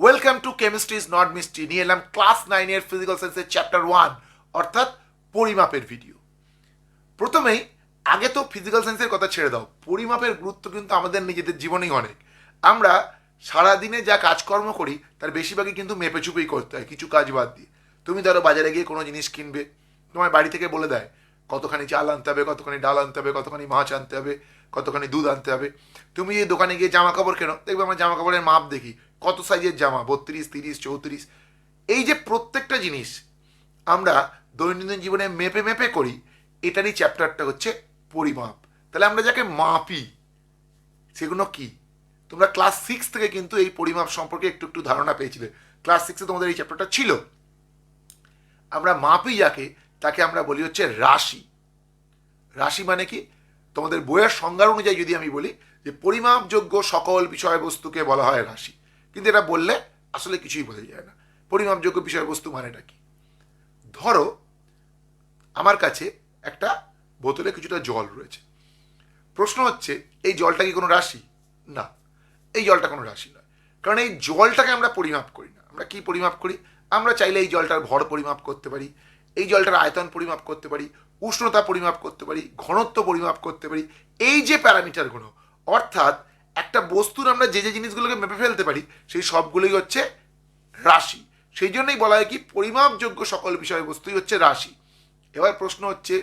Welcome to chemistry is not mystery নিয়ে এলাম class নাইনের ফিজিক্যাল সায়েন্সের চ্যাপ্টার ওয়ান অর্থাৎ পরিমাপের ভিডিও প্রথমেই, আগে তো ফিজিক্যাল সায়েন্সের কথা ছেড়ে দাও। পরিমাপের গুরুত্ব কিন্তু আমাদের নিজেদের জীবনেই অনেক। আমরা সারাদিনে যা কাজকর্ম করি, তার বেশিরভাগই কিন্তু মেপে চুপেই করতে হয়, কিছু কাজ বাদ দিয়ে। তুমি ধরো বাজারে গিয়ে কোনো জিনিস কিনবে, তোমার বাড়ি থেকে বলে দেয়, কতখানি চাল আনতে হবে, কতখানি ডাল আনতে হবে, কতখানি মাছ আনতে হবে, কতখানি দুধ আনতে হবে। তুমি যে দোকানে গিয়ে জামা কাপড় কেনো, দেখবে আমরা জামা কাপড়ের মাপ দেখি। কত সাইজের জামা? বত্রিশ, তিরিশ, চৌত্রিশ। এই যে প্রত্যেকটা জিনিস আমরা দৈনন্দিন জীবনে মেপে মেপে করি, এটারই চ্যাপ্টারটা হচ্ছে পরিমাপ। তাহলে আমরা যাকে মাপি, সেগুলো কি? তোমরা ক্লাস সিক্স থেকে কিন্তু এই পরিমাপ সম্পর্কে একটু একটু ধারণা পেয়েছিলে। ক্লাস সিক্সে তোমাদের এই চ্যাপ্টারটা ছিল। আমরা মাপি যাকে, তাকে আমরা বলি হচ্ছে রাশি। রাশি মানে কি? তোমাদের বইয়ের সংজ্ঞার অনুযায়ী যদি আমি বলি যে পরিমাপযোগ্য সকল বিষয়বস্তুকে বলা হয় রাশি। কিন্তু এটা বললে আসলে কিছুই বোঝা যায় না। পরিমাপযোগ্য বিষয়বস্তু মানেটা কি? ধরো, আমার কাছে একটা বোতলে কিছুটা জল রয়েছে। প্রশ্ন হচ্ছে, এই জলটা কি কোনো রাশি? না। এই জলটা কোনো রাশি নয়। কারণ এই জলটাকে আমরা পরিমাপ করি না। আমরা কি পরিমাপ করি? আমরা চাইলে এই জলটার ভর পরিমাপ করতে পারি, এই জলটার আয়তন পরিমাপ করতে পারি, উষ্ণতা পরিমাপ করতে পারি, ঘনত্ব পরিমাপ করতে পারি। এই যে প্যারামিটারগুলো, অর্থাৎ একটা বস্তুর আমরা যে যে জিনিসগুলোকে মেপে ফেলতে পারি, সেই সবগুলোই হচ্ছে রাশি। সেই জন্যই বলা হয় কি, পরিমাপযোগ্য সকল বিষয়বস্তুই হচ্ছে রাশি। এবার প্রশ্ন হচ্ছে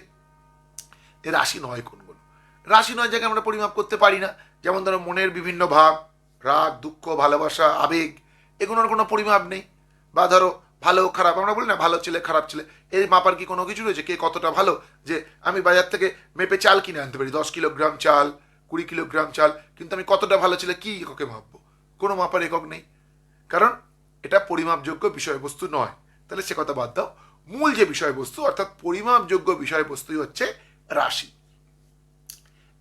রাশি নয় কোনগুলো রাশি নয় যাকে আমরা পরিমাপ করতে পারি না। যেমন ধরো মনের বিভিন্ন ভাব, রাগ, দুঃখ, ভালোবাসা, আবেগ, এগুলোর কোনো পরিমাপ নেই। বা ধরো ভালো খারাপ, আমরা বলি না ভালো ছেলে, খারাপ ছেলে। এর মাপার কি কোনো কিছু রয়েছে? কে কতটা ভালো? যে আমি বাজার থেকে মেপে চাল কিনে আনতে পারি, দশ কিলোগ্রাম চাল কুড়ি কিলোগ্রাম চাল, কিন্তু আমি কতটা ভালো ছিল কি এককে মাপবো কোনো মাপার একক নেই। কারণ এটা পরিমাপযোগ্য বিষয়বস্তু নয়। তাহলে সে কথা বাদ দাও। মূল যে বিষয়বস্তু, অর্থাৎ পরিমাপযোগ্য বিষয়বস্তুই হচ্ছে রাশি।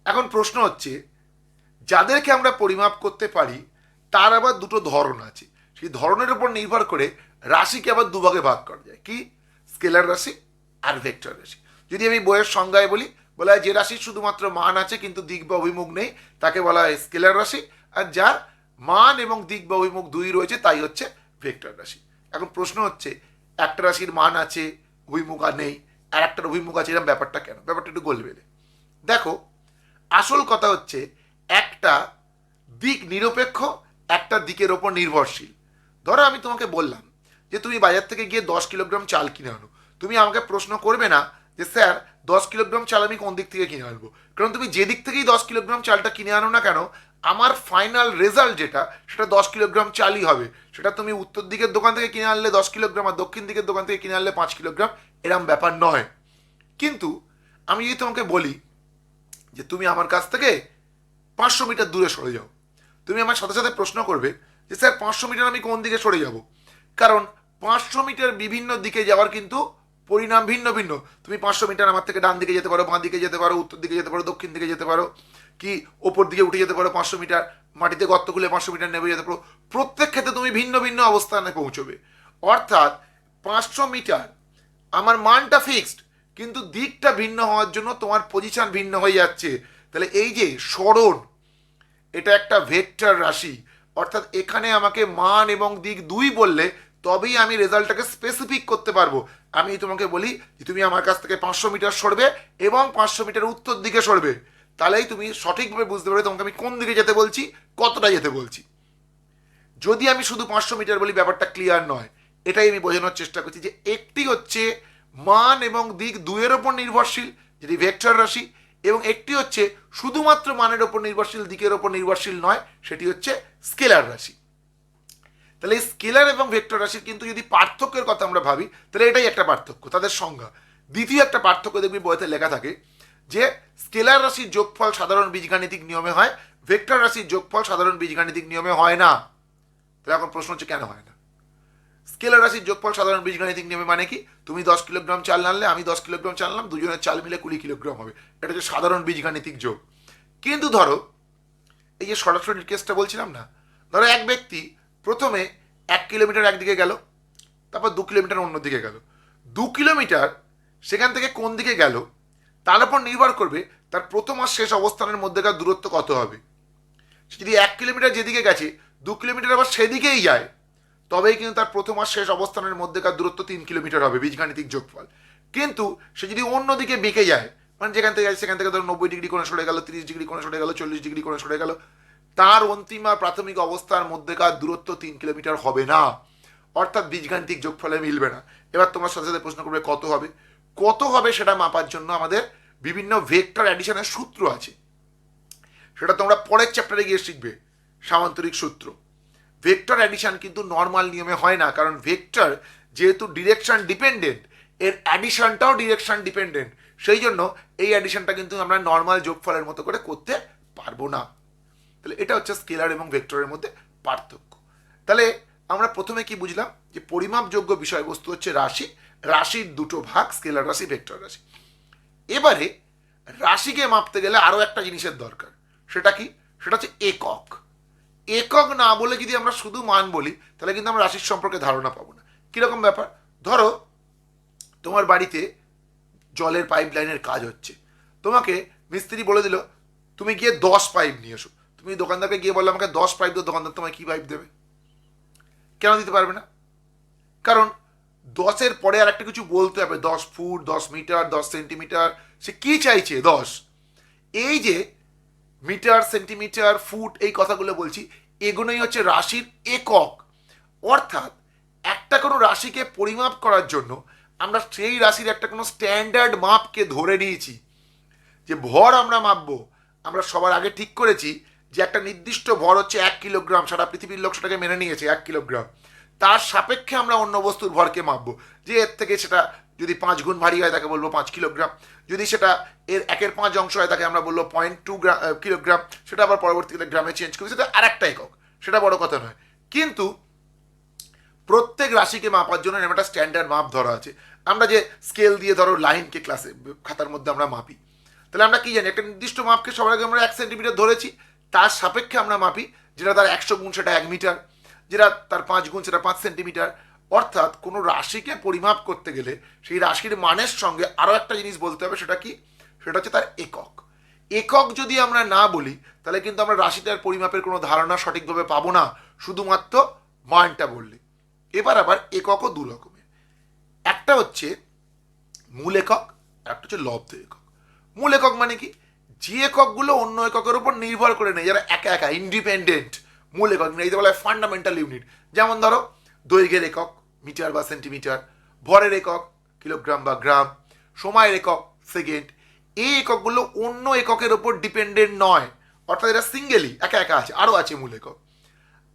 এখন প্রশ্ন হচ্ছে, যাদেরকে আমরা পরিমাপ করতে পারি, তার আবার দুটো ধরন আছে। সেই ধরনের উপর নির্ভর করে রাশিকে আবার দুভাগে ভাগ করা যায়। কি? স্কেলার রাশি আর ভেক্টর রাশি। যদি আমি বইয়ের সংজ্ঞায় বলি বলা হয় যে রাশি শুধুমাত্র মান আছে, কিন্তু দিক বা অভিমুখ নেই, তাকে বলা হয় স্কেলার রাশি। আর যার মান এবং দিক বা অভিমুখ দুই রয়েছে, তাই হচ্ছে ভেক্টর রাশি। এখন প্রশ্ন হচ্ছে, একটা রাশির মান আছে, অভিমুখ আর নেই, আর একটার অভিমুখ আছে, এরকম ব্যাপারটা কেন? ব্যাপারটা একটু গোল বেঁধে। দেখো, আসল কথা হচ্ছে, একটা দিক নিরপেক্ষ, একটা দিকের ওপর নির্ভরশীল। ধরো আমি তোমাকে বললাম যে, তুমি বাজার থেকে গিয়ে দশ কিলোগ্রাম চাল কিনে আনো। তুমি আমাকে প্রশ্ন করবে না যে স্যার, দশ কিলোগ্রাম চাল আমি কোন দিক থেকে কিনে আনব? কারণ তুমি যে দিক থেকেই দশ কিলোগ্রাম চালটা কিনে আনো না কেন, আমার ফাইনাল রেজাল্ট যেটা, সেটা দশ কিলোগ্রাম চালই হবে। সেটা তুমি উত্তর দিকের দোকান থেকে কিনে আনলে দশ কিলোগ্রাম আর দক্ষিণ দিকের দোকান থেকে কিনে আনলে পাঁচ কিলোগ্রাম, এরম ব্যাপার নয়। কিন্তু আমি যদি তোমাকে বলি যে তুমি আমার কাছ থেকে পাঁচশো মিটার দূরে সরে যাও, তুমি আমার সাথে সাথে প্রশ্ন করবে যে স্যার, পাঁচশো মিটার আমি কোন দিকে সরে যাব? কারণ পাঁচশো মিটার বিভিন্ন দিকে যাওয়ার কিন্তু পরিণাম ভিন্ন ভিন্ন। তুমি পাঁচশো মিটার আমার থেকে ডান দিকে যেতে পারো, বাঁ দিকে যেতে পারো, উত্তর দিকে যেতে পারো, দক্ষিণ দিকে যেতে পারো, কি ওপর দিকে উঠে যেতে পারো পাঁচশো মিটার, মাটিতে গর্ত খুলে পাঁচশো মিটার নেমে যেতে পারো। প্রত্যেক ক্ষেত্রে তুমি ভিন্ন ভিন্ন অবস্থানে পৌঁছবে। অর্থাৎ পাঁচশো মিটার, আমার মানটা ফিক্সড কিন্তু দিকটা ভিন্ন হওয়ার জন্য তোমার পজিশন ভিন্ন হয়ে যাচ্ছে। তাহলে এই যে সরণ এটা একটা ভেক্টর রাশি। অর্থাৎ এখানে আমাকে মান এবং দিক দুই বললে তবেই আমি রেজাল্টটাকে স্পেসিফিক করতে পারব। আমি তোমাকে বলি যে তুমি আমার কাছ থেকে পাঁচশো মিটার সরবে এবং পাঁচশো মিটার উত্তর দিকে সরবে। তাহলেই তুমি সঠিকভাবে বুঝতে পারবে তোমাকে আমি কোন দিকে যেতে বলছি, কতটা যেতে বলছি। যদি আমি শুধু পাঁচশো মিটার বলি, ব্যাপারটা ক্লিয়ার নয়। এটাই আমি বোঝানোর চেষ্টা করছি যে একটি হচ্ছে মান এবং দিক দুয়ের ওপর নির্ভরশীল, যেটি ভেক্টর রাশি, এবং একটি হচ্ছে শুধুমাত্র মানের ওপর নির্ভরশীল, দিকের ওপর নির্ভরশীল নয়, সেটি হচ্ছে স্কেলার রাশি। তাহলে এই স্কেলার এবং ভেক্টর রাশির কিন্তু যদি পার্থক্যের কথা আমরা ভাবি, তাহলে এটাই একটা পার্থক্য, তাদের সংজ্ঞা। দ্বিতীয় একটা পার্থক্য দেখবি বইতে লেখা থাকে যে, স্কেলার রাশির যোগফল সাধারণ বীজগাণিতিক নিয়মে হয়, ভেক্টর রাশির যোগফল সাধারণ বীজগাণিতিক নিয়মে হয় না। তাহলে এখন প্রশ্ন হচ্ছে কেন হয় না? স্কেলার রাশির যোগফল সাধারণ বীজগাণিতিক নিয়মে মানে কি? তুমি দশ কিলোগ্রাম চাল আনলে আমি দশ কিলোগ্রাম চাল আনলাম দুজনের চাল মিলে কুড়ি কিলোগ্রাম হবে। এটা হচ্ছে সাধারণ বীজগাণিতিক যোগ। কিন্তু ধরো, এই যে সরাসরি কেসটা বলছিলাম না, ধরো এক ব্যক্তি প্রথমে এক কিলোমিটার একদিকে গেল, তারপর দু কিলোমিটার অন্যদিকে গেল। দু কিলোমিটার সেখান থেকে কোন দিকে গেল, তার উপর নির্ভর করবে তার প্রথম আর শেষ অবস্থানের মধ্যেকার দূরত্ব কত হবে। সে যদি এক কিলোমিটার যেদিকে গেছে, দু কিলোমিটার আবার সেদিকেই যায়, তবেই কিন্তু তার প্রথম আর শেষ অবস্থানের মধ্যেকার দূরত্ব তিন কিলোমিটার হবে, বীজগাণিতিক যোগফল। কিন্তু সে যদি অন্যদিকে বেঁকে যায় মানে যেখান থেকে যায় সেখান থেকে ধরো নব্বই ডিগ্রি কোণে সরে গেল, তিরিশ ডিগ্রি কোণে সরে গেল, চল্লিশ ডিগ্রি কোণে সরে গেল তার অন্তিম আর প্রাথমিক অবস্থার মধ্যেকার দূরত্ব তিন কিলোমিটার হবে না। অর্থাৎ বীজগাণিতিক যোগফলে মিলবে না। এবার তোমার সাথে সাথে প্রশ্ন করবে, কত হবে? কত হবে সেটা মাপার জন্য আমাদের বিভিন্ন ভেক্টর অ্যাডিশনের সূত্র আছে। সেটা তোমরা পরের চ্যাপ্টারে গিয়ে শিখবে, সামান্তরিক সূত্র। ভেক্টর অ্যাডিশন কিন্তু নর্মাল নিয়মে হয় না, কারণ ভেক্টর যেহেতু ডিরেকশন ডিপেন্ডেন্ট এর অ্যাডিশনটাও ডিরেকশন ডিপেন্ডেন্ট সেই জন্য এই অ্যাডিশনটা কিন্তু আমরা নর্মাল যোগফলের মতো করে করতে পারব না। তাহলে এটা হচ্ছে স্কেলার এবং ভেক্টরের মধ্যে পার্থক্য। তাহলে আমরা প্রথমে কি বুঝলাম? যে পরিমাপযোগ্য বিষয়বস্তু হচ্ছে রাশি, রাশির দুটো ভাগ স্কেলার রাশি, ভেক্টর রাশি। এবারে রাশিকে মাপতে গেলে আরও একটা জিনিসের দরকার, সেটা কি? সেটা হচ্ছে একক। একক না বলে যদি আমরা শুধু মান বলি, তাহলে কিন্তু আমরা রাশির সম্পর্কে ধারণা পাবো না। কীরকম ব্যাপার? ধরো, তোমার বাড়িতে জলের পাইপ লাইনের কাজ হচ্ছে। তোমাকে মিস্ত্রি বলে দিল, তুমি গিয়ে দশ পাইপ নিয়ে এসো। তুমি দোকানদারকে গিয়ে বললে আমাকে দশ পাইপ দাও দোকানদার তোমায় কী পাইপ দেবে? কেন দিতে পারবে না? কারণ দশের পরে আর একটা কিছু বলতে হবে। দশ ফুট, দশ মিটার, দশ সেন্টিমিটার, সে কি চাইছে? দশ। এই যে মিটার, সেন্টিমিটার, ফুট এই কথাগুলো বলছি, এগুলোই হচ্ছে রাশির একক। অর্থাৎ একটা কোনো রাশিকে পরিমাপ করার জন্য আমরা সেই রাশির একটা কোনো স্ট্যান্ডার্ড মাপকে ধরে নিয়েছি। যে ভর আমরা মাপবো, আমরা সবার আগে ঠিক করেছি যে একটা নির্দিষ্ট ভর হচ্ছে এক কিলোগ্রাম, সারা পৃথিবীর লোক সেটাকে মেনে নিয়েছে এক কিলোগ্রাম। তার সাপেক্ষে আমরা অন্য বস্তুর ভরকে মাপবো। যে এর থেকে সেটা যদি পাঁচ গুণ ভারী হয়, তাকে বলব পাঁচ কিলোগ্রাম। যদি সেটা এর একের পাঁচ অংশ হয়, তাকে আমরা বলব পয়েন্ট টু গ্রাম কিলোগ্রাম। সেটা আবার পরবর্তীকালে গ্রামে চেঞ্জ করি সেটা আর একটা একক। সেটা বড় কথা নয়। কিন্তু প্রত্যেক রাশিকে মাপার জন্য এরকম একটা স্ট্যান্ডার্ড মাপ ধরা আছে। আমরা যে স্কেল দিয়ে ধরো লাইনকে ক্লাসে খাতার মধ্যে আমরা মাপি। তাহলে আমরা কি জানি? একটা নির্দিষ্ট মাপকে সবার আগে আমরা এক সেন্টিমিটার ধরেছি। তার সাপেক্ষে আমরা মাপি যেটা তার একশো গুণ সেটা এক মিটার, যেটা তার পাঁচ গুণ সেটা পাঁচ সেন্টিমিটার। অর্থাৎ কোনো রাশিকে পরিমাপ করতে গেলে সেই রাশির মানের সঙ্গে আরও একটা জিনিস বলতে হবে, সেটা কি? সেটা হচ্ছে তার একক। একক যদি আমরা না বলি, তাহলে কিন্তু আমরা রাশিটার পরিমাপের কোনো ধারণা সঠিকভাবে পাবো না, শুধুমাত্র মানটা বললে। এবার আবার এককও দু রকমের। একটা হচ্ছে মূল একক একটা হচ্ছে লব্ধ একক। মূল একক মানে কি? যে এককগুলো অন্য এককের উপর নির্ভর করে নেই যারা একা একা ইন্ডিপেন্ডেন্ট মূল একক ইংরেজিতে বলা হয় ফান্ডামেন্টাল ইউনিট যেমন ধরো, দৈর্ঘ্যের একক মিটার বা সেন্টিমিটার ভরের একক কিলোগ্রাম বা গ্রাম সময়ের একক সেকেন্ড এই এককগুলো অন্য এককের ওপর ডিপেন্ডেন্ট নয়, অর্থাৎ এরা সিঙ্গেলি একা একা আছে, আরও আছে মূল একক।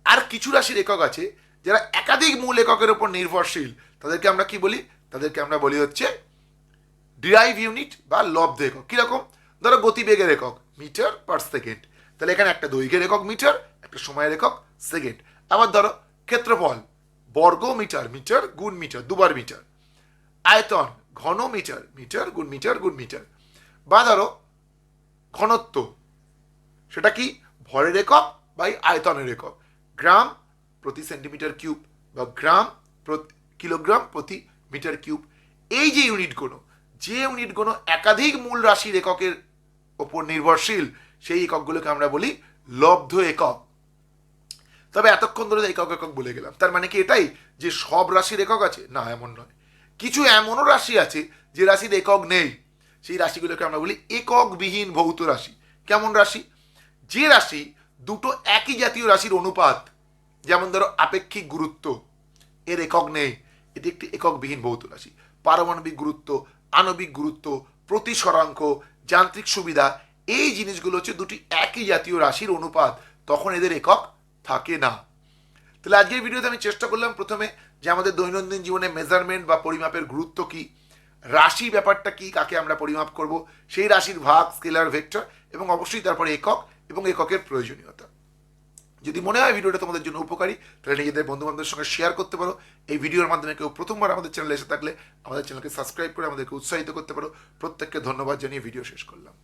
আর কিছু রাশির একক আছে, যারা একাধিক মূল এককের উপর নির্ভরশীল, তাদেরকে আমরা কি বলি? তাদেরকে আমরা বলি হচ্ছে ডিরাইভ ইউনিট বা লব্ধ একক। কীরকম? ধরো গতিবেগের একক মিটার পার সেকেন্ড তাহলে এখানে একটা দৈর্ঘ্যের একক মিটার, একটা সময়ের একক সেকেন্ড আবার ধরো ক্ষেত্রফল, বর্গ মিটার মিটার, গুণ মিটার, দুবার মিটার। আয়তন, ঘন মিটার মিটার, গুণ মিটার গুণ মিটার। বা ধরো ঘনত্ব, সেটা কি? ভরের একক বাই আয়তনের একক। গ্রাম প্রতি সেন্টিমিটার কিউব বা গ্রাম প্রতি, কিলোগ্রাম প্রতি মিটার কিউব। এই যে ইউনিটগুলো যে ইউনিটগুলো একাধিক মূল রাশির এককের ওপর নির্ভরশীল, সেই এককগুলোকে আমরা বলি লব্ধ একক। তবে এতক্ষণ ধরে একক একক বলে গেলাম, তার মানে কি এটাই? যে সব রাশির একক আছে? না, এমন নয়। কিছু এমনও রাশি আছে যে রাশির একক নেই। সেই রাশিগুলোকে আমরা বলি এককবিহীন ভৌত রাশি। কেমন রাশি? যে রাশি দুটো একই জাতীয় রাশির অনুপাত, যেমন ধরো আপেক্ষিক গুরুত্ব, এর একক নেই। এটি একটি এককবিহীন ভৌত রাশি। পারমাণবিক গুরুত্ব, আণবিক গুরুত্ব, প্রতিসরাঙ্ক যান্ত্রিক সুবিধা, এই জিনিসগুলো হচ্ছে দুটি একই জাতীয় রাশির অনুপাত। তখন এদের একক থাকে না। তাহলে আজকের ভিডিওতে আমি চেষ্টা করলাম প্রথমে যে আমাদের দৈনন্দিন জীবনে মেজারমেন্ট বা পরিমাপের গুরুত্ব কী, রাশি ব্যাপারটা কি, কাকে আমরা পরিমাপ করব, সেই রাশির ভাগ স্কেলার ভেক্টর এবং অবশ্যই তারপরে একক এবং এককের প্রয়োজনীয়তা। যদি মনে হয় ভিডিওটা তোমাদের জন্য উপকারী, তাহলে নিজেদের বন্ধুবান্ধবের সঙ্গে শেয়ার করতে পারো। এই ভিডিওর মাধ্যমে কেউ প্রথমবার আমাদের চ্যানেলে এসে থাকলে আমাদের চ্যানেলকে সাবস্ক্রাইব করে আমাদেরকে উৎসাহিত করতে পারো। প্রত্যেককে ধন্যবাদ জানিয়ে ভিডিও শেষ করলাম।